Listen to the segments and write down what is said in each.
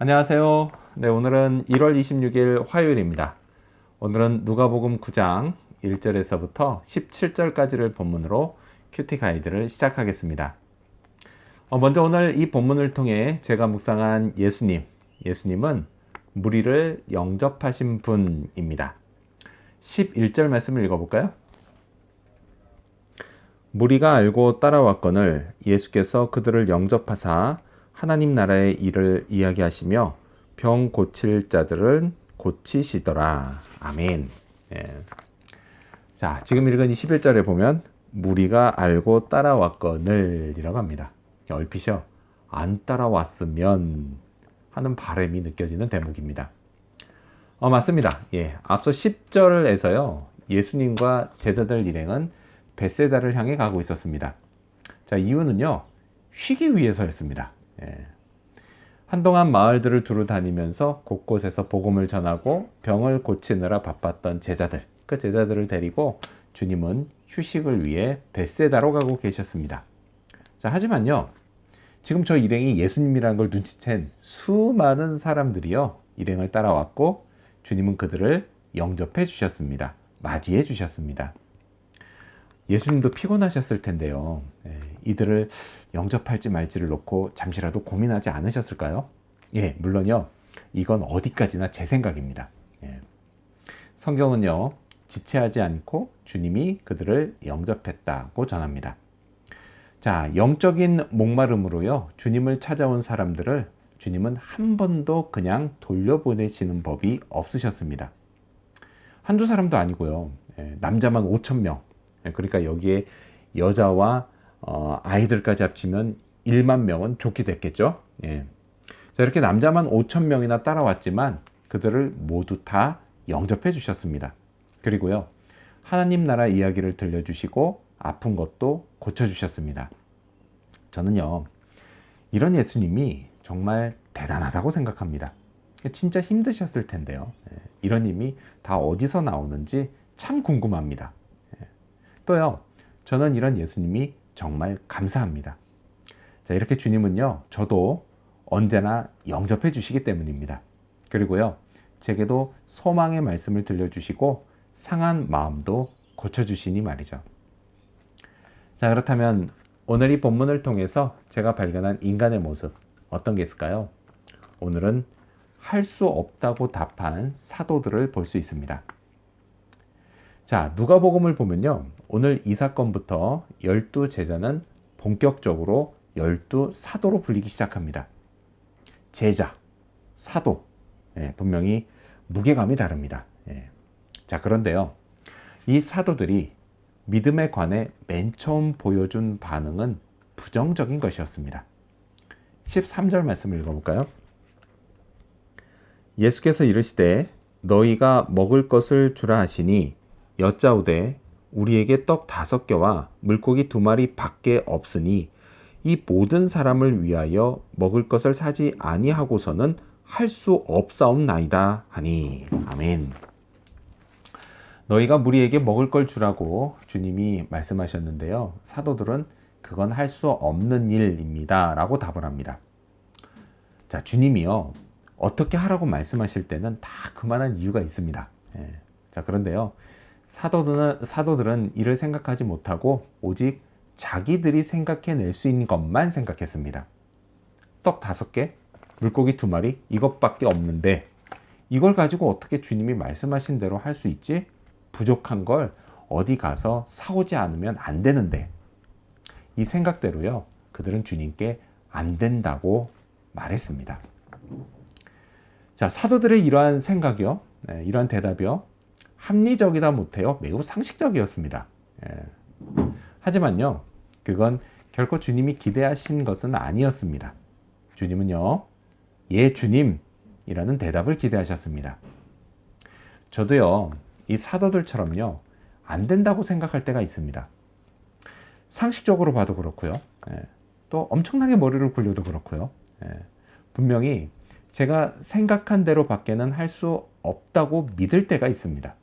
안녕하세요. 네, 오늘은 1월 26일 화요일입니다. 오늘은 누가복음 9장 1절에서부터 17절까지를 본문으로 큐티 가이드를 시작하겠습니다. 어, 먼저 오늘 이 본문을 통해 제가 묵상한 예수님, 예수님은 무리를 영접하신 분입니다. 11절 말씀을 읽어볼까요? 무리가 알고 따라왔거늘 예수께서 그들을 영접하사 하나님 나라의 일을 이야기하시며 병 고칠 자들은 고치시더라. 아멘. 예. 자, 지금 읽은 21절에 보면 무리가 알고 따라왔거늘이라고 합니다. 얼핏이요. 안 따라왔으면 하는 바람이 느껴지는 대목입니다. 어, 맞습니다. 예. 앞서 10절에서요. 예수님과 제자들 일행은 베세다를 향해 가고 있었습니다. 자, 이유는요. 쉬기 위해서였습니다. 예. 한동안 마을들을 두루 다니면서 곳곳에서 복음을 전하고 병을 고치느라 바빴던 제자들, 그 제자들을 데리고 주님은 휴식을 위해 베세다로 가고 계셨습니다. 자, 하지만요. 지금 저 일행이 예수님이라는 걸 눈치챈 수많은 사람들이요. 일행을 따라왔고 주님은 그들을 영접해 주셨습니다. 맞이해 주셨습니다. 예수님도 피곤하셨을 텐데요. 예, 이들을 영접할지 말지를 놓고 잠시라도 고민하지 않으셨을까요? 예, 물론요. 이건 어디까지나 제 생각입니다. 예. 성경은요, 지체하지 않고 주님이 그들을 영접했다고 전합니다. 자, 영적인 목마름으로요, 주님을 찾아온 사람들을 주님은 한 번도 그냥 돌려보내시는 법이 없으셨습니다. 한두 사람도 아니고요, 예, 남자만 5천 명, 예, 그러니까 여기에 여자와 어, 아이들까지 합치면 1만 명은 좋게 됐겠죠. 예. 자, 이렇게 남자만 5천 명이나 따라왔지만 그들을 모두 다 영접해 주셨습니다. 그리고요, 하나님 나라 이야기를 들려주시고 아픈 것도 고쳐주셨습니다. 저는요, 이런 예수님이 정말 대단하다고 생각합니다. 진짜 힘드셨을 텐데요. 예, 이런 힘이 다 어디서 나오는지 참 궁금합니다. 또요, 저는 이런 예수님이 정말 감사합니다. 자, 이렇게 주님은요, 저도 언제나 영접해 주시기 때문입니다. 그리고요, 제게도 소망의 말씀을 들려주시고 상한 마음도 고쳐주시니 말이죠. 자, 그렇다면 오늘 이 본문을 통해서 제가 발견한 인간의 모습 어떤 게 있을까요? 오늘은 할 수 없다고 답한 사도들을 볼 수 있습니다. 자, 누가복음을 보면요. 오늘 이 사건부터 열두 제자는 본격적으로 열두 사도로 불리기 시작합니다. 제자, 사도, 예, 분명히 무게감이 다릅니다. 예. 자, 그런데요. 이 사도들이 믿음에 관해 맨 처음 보여준 반응은 부정적인 것이었습니다. 13절 말씀을 읽어볼까요? 예수께서 이르시되 너희가 먹을 것을 주라 하시니 여짜오되 우리에게 떡 다섯 개와 물고기 두 마리 밖에 없으니 이 모든 사람을 위하여 먹을 것을 사지 아니하고서는 할 수 없사옵나이다 하니 아멘. 너희가 무리에게 먹을 걸 주라고 주님이 말씀하셨는데요. 사도들은 그건 할 수 없는 일입니다 라고 답을 합니다. 자, 주님이요. 어떻게 하라고 말씀하실 때는 다 그만한 이유가 있습니다. 예. 자, 그런데요. 사도들은, 사도들은 이를 생각하지 못하고 오직 자기들이 생각해낼 수 있는 것만 생각했습니다. 떡 다섯 개, 물고기 두 마리, 이것밖에 없는데 이걸 가지고 어떻게 주님이 말씀하신 대로 할 수 있지? 부족한 걸 어디 가서 사오지 않으면 안 되는데 이 생각대로요, 그들은 주님께 안 된다고 말했습니다. 자, 사도들의 이러한 생각이요, 네, 이러한 대답이요, 합리적이다 못해요. 매우 상식적이었습니다. 예. 하지만요, 그건 결코 주님이 기대하신 것은 아니었습니다. 주님은요, 예, 주님이라는 대답을 기대하셨습니다. 저도요, 이 사도들처럼요, 안 된다고 생각할 때가 있습니다. 상식적으로 봐도 그렇고요. 예. 또 엄청나게 머리를 굴려도 그렇고요. 예. 분명히 제가 생각한 대로 밖에는 할 수 없다고 믿을 때가 있습니다.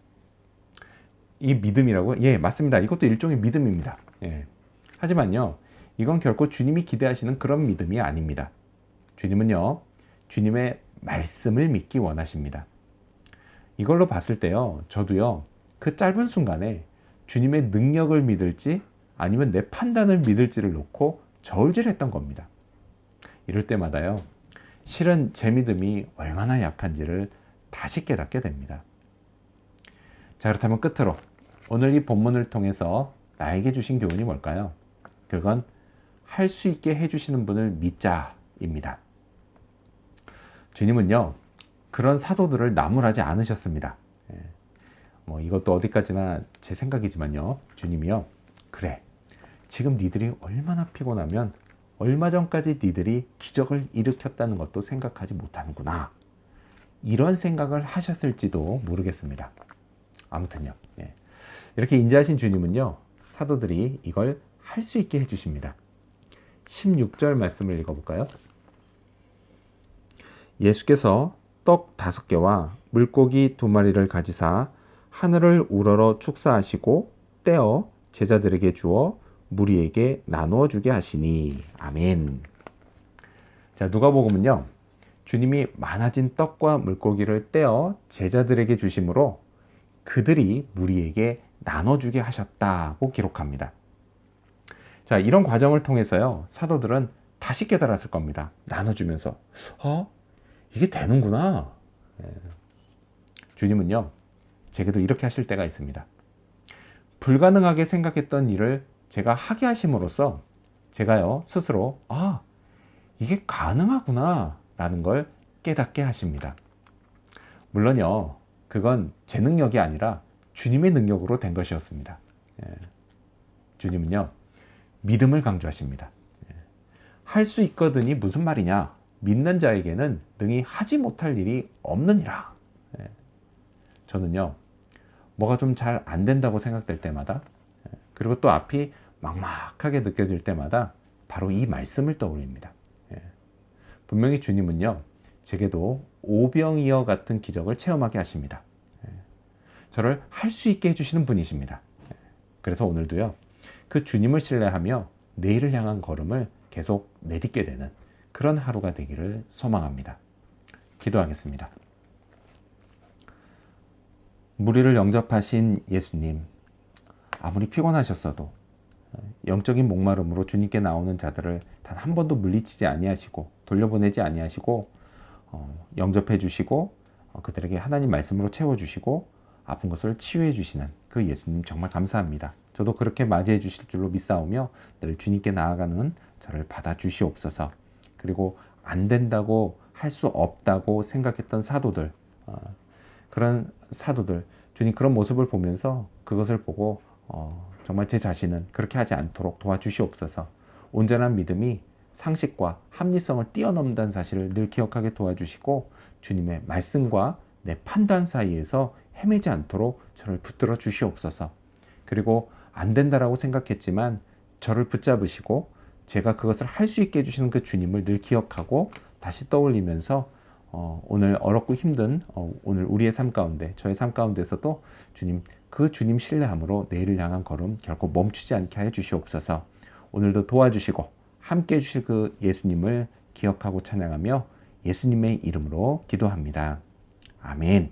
이 믿음이라고? 예, 맞습니다. 이것도 일종의 믿음입니다. 예. 하지만요, 이건 결코 주님이 기대하시는 그런 믿음이 아닙니다. 주님은요, 주님의 말씀을 믿기 원하십니다. 이걸로 봤을 때요, 저도요, 그 짧은 순간에 주님의 능력을 믿을지 아니면 내 판단을 믿을지를 놓고 저울질했던 겁니다. 이럴 때마다요, 실은 제 믿음이 얼마나 약한지를 다시 깨닫게 됩니다. 자, 그렇다면 끝으로 오늘 이 본문을 통해서 나에게 주신 교훈이 뭘까요? 그건 할 수 있게 해주시는 분을 믿자입니다. 주님은요, 그런 사도들을 나무라지 않으셨습니다. 예. 뭐 이것도 어디까지나 제 생각이지만요, 주님이요, 그래, 지금 니들이 얼마나 피곤하면 얼마 전까지 니들이 기적을 일으켰다는 것도 생각하지 못하는구나. 이런 생각을 하셨을지도 모르겠습니다. 아무튼요. 예. 이렇게 인자하신 주님은요, 사도들이 이걸 할 수 있게 해 주십니다. 16절 말씀을 읽어 볼까요? 예수께서 떡 다섯 개와 물고기 두 마리를 가지사 하늘을 우러러 축사하시고 떼어 제자들에게 주어 무리에게 나누어 주게 하시니 아멘. 자 누가복음은요 주님이 많아진 떡과 물고기를 떼어 제자들에게 주심으로 그들이 무리에게 나눠주게 하셨다고 기록합니다. 자 이런 과정을 통해서요 사도들은 다시 깨달았을 겁니다. 나눠주면서 어 이게 되는구나. 예. 주님은요 제게도 이렇게 하실 때가 있습니다. 불가능하게 생각했던 일을 제가 하게 하심으로써 제가요 스스로 아 이게 가능하구나 라는 걸 깨닫게 하십니다. 물론요 그건 제 능력이 아니라 주님의 능력으로 된 것이었습니다. 예. 주님은요 믿음을 강조하십니다. 예. 할수 있거든이 무슨 말이냐? 믿는 자에게는 능히 하지 못할 일이 없느니라. 예. 저는요 뭐가 좀 잘 안 된다고 생각될 때마다 그리고 또 앞이 막막하게 느껴질 때마다 바로 이 말씀을 떠올립니다. 예. 분명히 주님은요, 제게도 오병이어 같은 기적을 체험하게 하십니다. 예. 저를 할 수 있게 해주시는 분이십니다. 예. 그래서 오늘도요, 그 주님을 신뢰하며 내일을 향한 걸음을 계속 내딛게 되는 그런 하루가 되기를 소망합니다. 기도하겠습니다. 무리를 영접하신 예수님, 아무리 피곤하셨어도 영적인 목마름으로 주님께 나오는 자들을 단 한 번도 물리치지 아니하시고 돌려보내지 아니하시고 어, 영접해 주시고 어, 그들에게 하나님 말씀으로 채워 주시고 아픈 것을 치유해 주시는 그 예수님 정말 감사합니다. 저도 그렇게 맞이해 주실 줄로 믿사오며 늘 주님께 나아가는 저를 받아 주시옵소서. 그리고 안 된다고 할 수 없다고 생각했던 사도들 어, 그런 사도들 주님 그런 모습을 보면서 그것을 보고 어, 정말 제 자신은 그렇게 하지 않도록 도와주시옵소서. 온전한 믿음이 상식과 합리성을 뛰어넘는다는 사실을 늘 기억하게 도와주시고 주님의 말씀과 내 판단 사이에서 헤매지 않도록 저를 붙들어 주시옵소서. 그리고 안 된다라고 생각했지만 저를 붙잡으시고 제가 그것을 할 수 있게 해주시는 그 주님을 늘 기억하고 다시 떠올리면서 어, 오늘 어렵고 힘든 어, 오늘 우리의 삶 가운데 저의 삶 가운데서도 주님 그 주님 신뢰함으로 내일을 향한 걸음 결코 멈추지 않게 하여 주시옵소서. 오늘도 도와주시고 함께 해주실 그 예수님을 기억하고 찬양하며 예수님의 이름으로 기도합니다. 아멘.